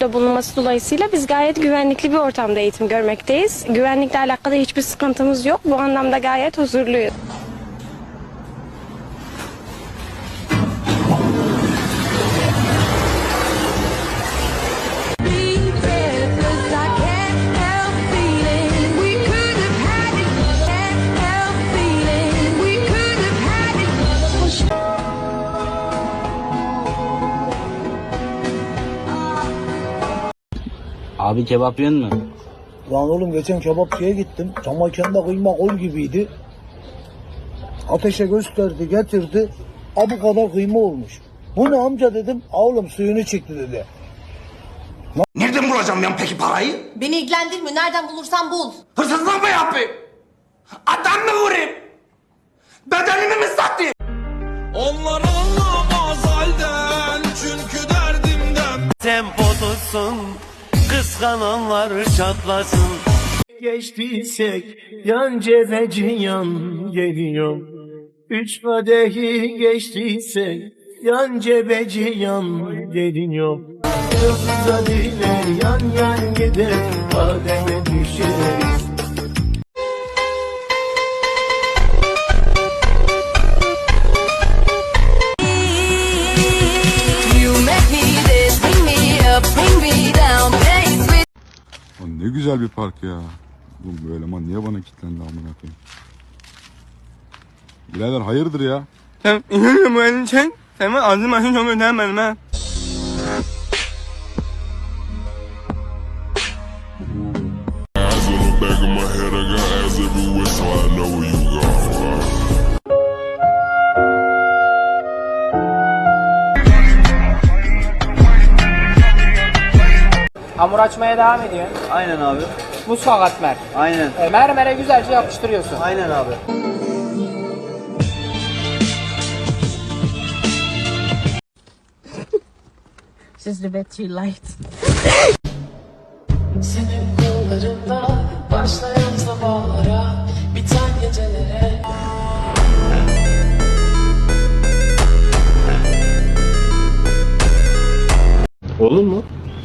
Burada bulunması dolayısıyla biz gayet güvenlikli bir ortamda eğitim görmekteyiz. Güvenlikle alakalı hiçbir sıkıntımız yok. Bu anlamda gayet huzurluyuz. Abi kebap yiyor mu? Lan oğlum geçen kebapçıya gittim. Çamaşırda kıyma kol gibiydi. Ateşe gösterdi getirdi. A bu kadar kıyma olmuş. Bu ne amca dedim. "Aa Oğlum suyunu çıktı dedi. Nereden bulacağım ben peki parayı? Beni ilgilendirmiyor. Nereden bulursan bul. Hırsızlık mı yapayım? Adam mı vurayım? Bedenimi mi satayım? Onlar anlamaz halden çünkü derdimden Tempo tutsun, kıskananlar çatlasın. geçtiysek yan cebeci yan geliyor. Üç kadehi geçtiysek yan cebeci yan geliyor. Yıldız'a dile yan yan gider kademe düşeriz. Oğlum bu eleman niye bana kilitlendi amına koyayım? Birader hayırdır ya? Sen inanıyor mu elin sen? Sen ben ağzım açın çok ödemedim ha Hamur açmaya devam ediyor. Aynen abi. Mutfak katmer. Aynen. E, mermere güzelce yapıştırıyorsun. Aynen abi. Just bit too light. Senin kollarında başlayan sabahlara biten gecelere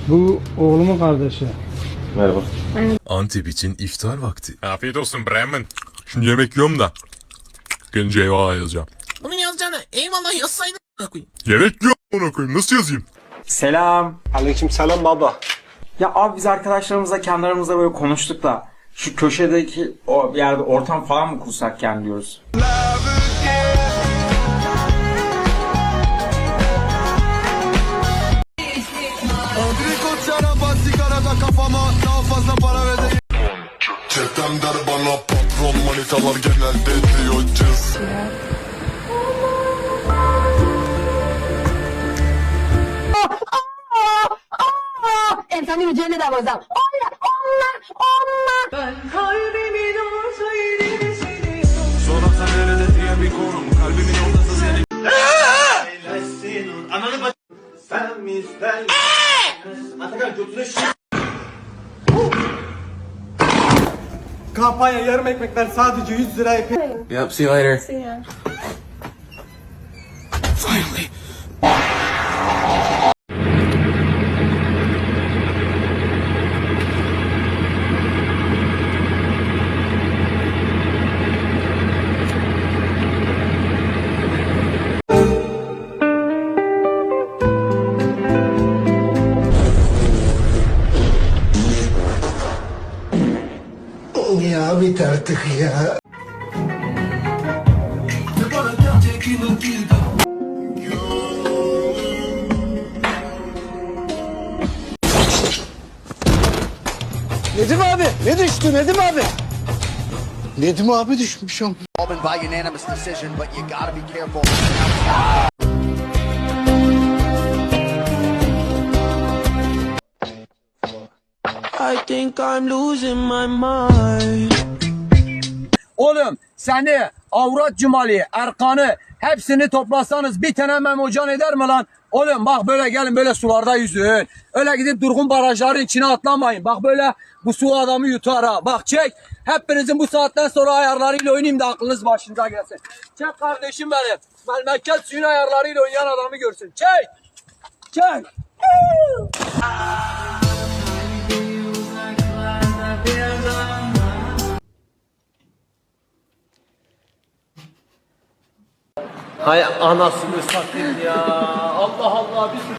Bu oğlumun kardeşi. Antep için iftar vakti Afiyet olsun Bremen Şimdi yemek yiyorum da Gelince eyvallah yazacağım Bunu yazacağına eyvallah yazsaydın. koyayım. Yemek yiyorum ona koyayım nasıl yazayım? Selam. Aleyküm selam baba. Ya abi biz arkadaşlarımızla kendi aramızda böyle konuştuk da şu köşedeki o yerde ortam falan mı kursak yani diyoruz. Kafama fazla para vereyim Çetem der bana patron manitalar genelde diyor cız. Efendim yüceğine de. Onlar, onlar, onlar. Sonra nerede diye bir konum Kalbimin ortası senin. Ananı bak Sen mi ister Atakan götüne şu Kampanya yarım ekmekler sadece 100 liraya Yep, see you later. Ya bit artık ya. Nedim abi ne düştü Nedim abi? Nedim abi düşmüş o. I think I'm losing my mind. Oğlum seni avrat cumali, erkanı hepsini toplasanız bir tane memocan eder mi lan? Oğlum bak böyle gelin böyle sularda yüzün. Öyle gidip durgun barajların içine atlamayın. Bak böyle bu su adamı yutar ha. Bak çek. Hepinizin bu saatten sonra ayarlarıyla oynayayım da aklınız başınıza gelsin. Çek kardeşim benim. Memleket suyun ayarlarıyla oynayan adamı görsün. Çek. Çek. Hay anasını satayım ya. Allah Allah bir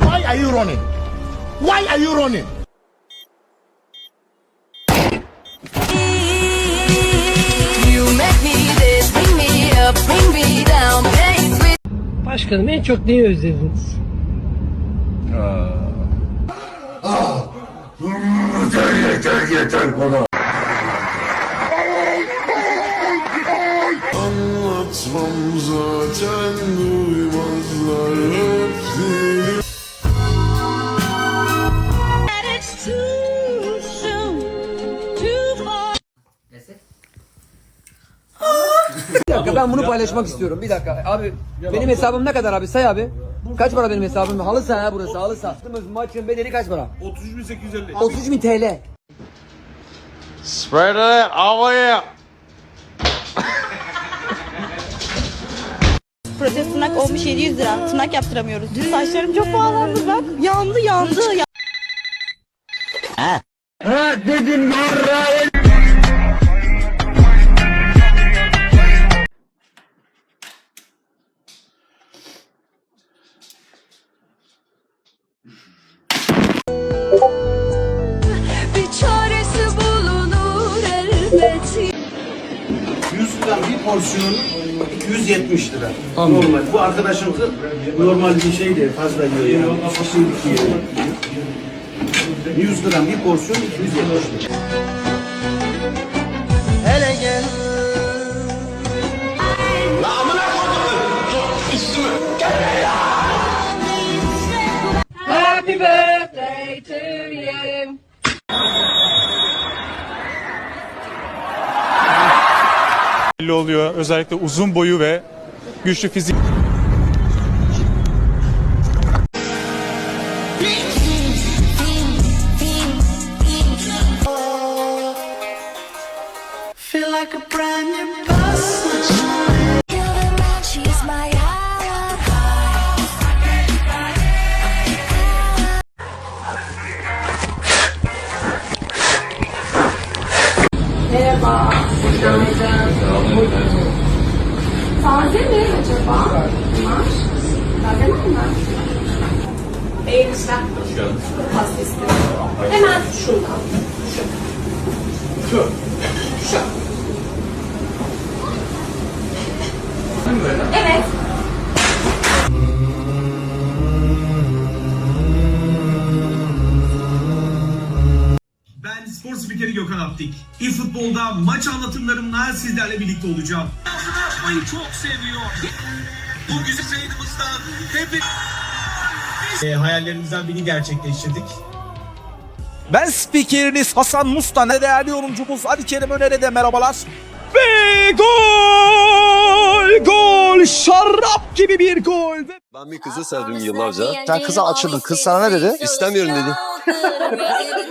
Why are you running? Why are you running? Başkanım en çok neyi özlediniz? Anlatmam zaten duymazlar dakika ben bunu paylaşmak istiyorum. Bir dakika abi benim hesabım ne kadar abi say abi. Kaç para benim hesabım? Halı saha ha burası halı saha. Maçın bedeli kaç para? 33.850. 33.000 TL. Spread it havaya. Protez tırnak olmuş 700 lira. Tırnak yaptıramıyoruz. Saçlarım çok pahalandı bak. Yandı yandı. Bir gram bir porsiyon 270 lira. Normal. Bu arkadaşımızın normal bir şey değil. Fazla yiyor yani. Şimdiki yiyor. 100 gram bir porsiyon 270 lira. Hele gel. Happy birthday to you. Belli oluyor. Özellikle uzun boyu ve güçlü fizik. Feel like a brand new person. Taze mi acaba? Bunlar. Taze mi? Beğenmişler. Pasta istiyorum. Hemen şundan. Şu. Şu. Şu. Evet. Spikeri Gökhan Aptik. E-futbolda maç anlatımlarımla sizlerle birlikte olacağım. Yapmayı çok seviyor. Bu güzel yayınımızda hep e, hayallerimizden birini gerçekleştirdik. Ben spikeriniz Hasan Musta. Ne değerli yorumcumuz Ali Kerim Öner'e de merhabalar. Ve gol! Gol! Şarap gibi bir gol! Ben bir kızı sevdim yıllarca. Sen kıza açıldın. Kız sana ne dedi? İstemiyorum dedi.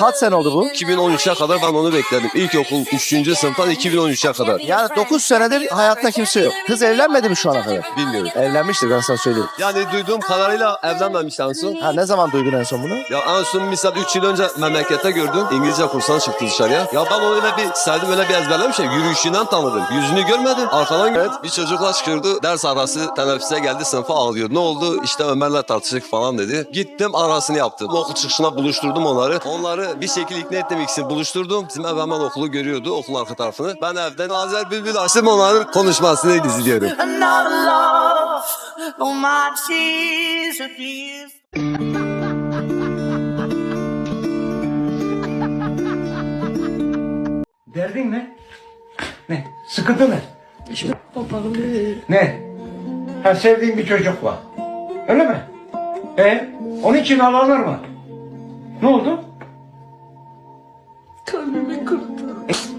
Kaç sene oldu bu? 2013'e kadar ben onu bekledim. İlkokul 3. sınıftan 2013'e kadar. Yani 9 senedir hayatta kimse yok. Kız evlenmedi mi şu ana kadar? Bilmiyorum. Evlenmiştir ben sana söyleyeyim. Yani duyduğum kadarıyla evlenmemiş en son. Ha ne zaman duydun en son bunu? Ya en son misal 3 yıl önce memlekette gördüm. İngilizce kursuna çıktı dışarıya. Ya ben onu öyle bir sevdim öyle bir ezberlemişim. Yürüyüşünden tanıdım. Yüzünü görmedim. Arkadan evet. Bir çocukla çıkıyordu. Ders arası teneffüse geldi sınıfa ağlıyor. Ne oldu? İşte Ömer'le tartıştık falan dedi. Gittim arasını yaptım. Okul çıkışına buluşturdum onları. Onları bir şekilde ikna ettim ikisini buluşturdum. Bizim ev hemen okulu görüyordu. Okul arka tarafını. Ben evden Azer Bülbül açtım onların konuşmasını izliyorum. Derdin ne? Ne? Sıkıntı ne? Ne? Ha sevdiğin bir çocuk var. Öyle mi? E onun için ağlanır mı? Ne oldu?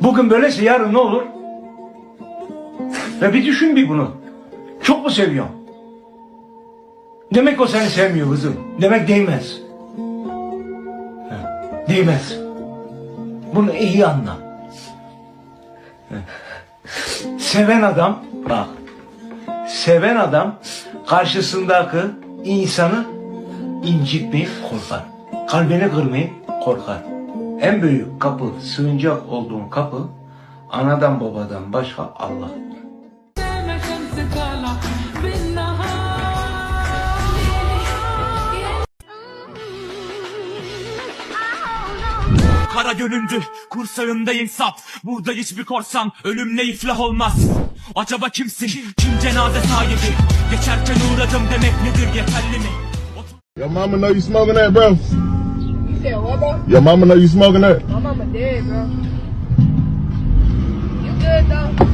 Bugün böylese yarın ne olur? Ve bir düşün bir bunu. Çok mu seviyorsun? Demek o seni sevmiyor kızım. Demek değmez. Değmez. Bunu iyi anla. Seven adam, bak. Seven adam karşısındaki insanı incitmeyip korkar. Kalbini kırmayıp korkar. En büyük kapı, sığınacak olduğun kapı anadan babadan başka Allah. Kara gönüllü, kursağındayım sap. Burada hiçbir korsan ölümle iflah olmaz. Acaba kimsin? Kim cenaze sahibi? Geçerken uğradım demek nedir yeterli mi? Your mama know you smoking that, bro. Your mama know you smoking that. My mama dead, bro. You good though?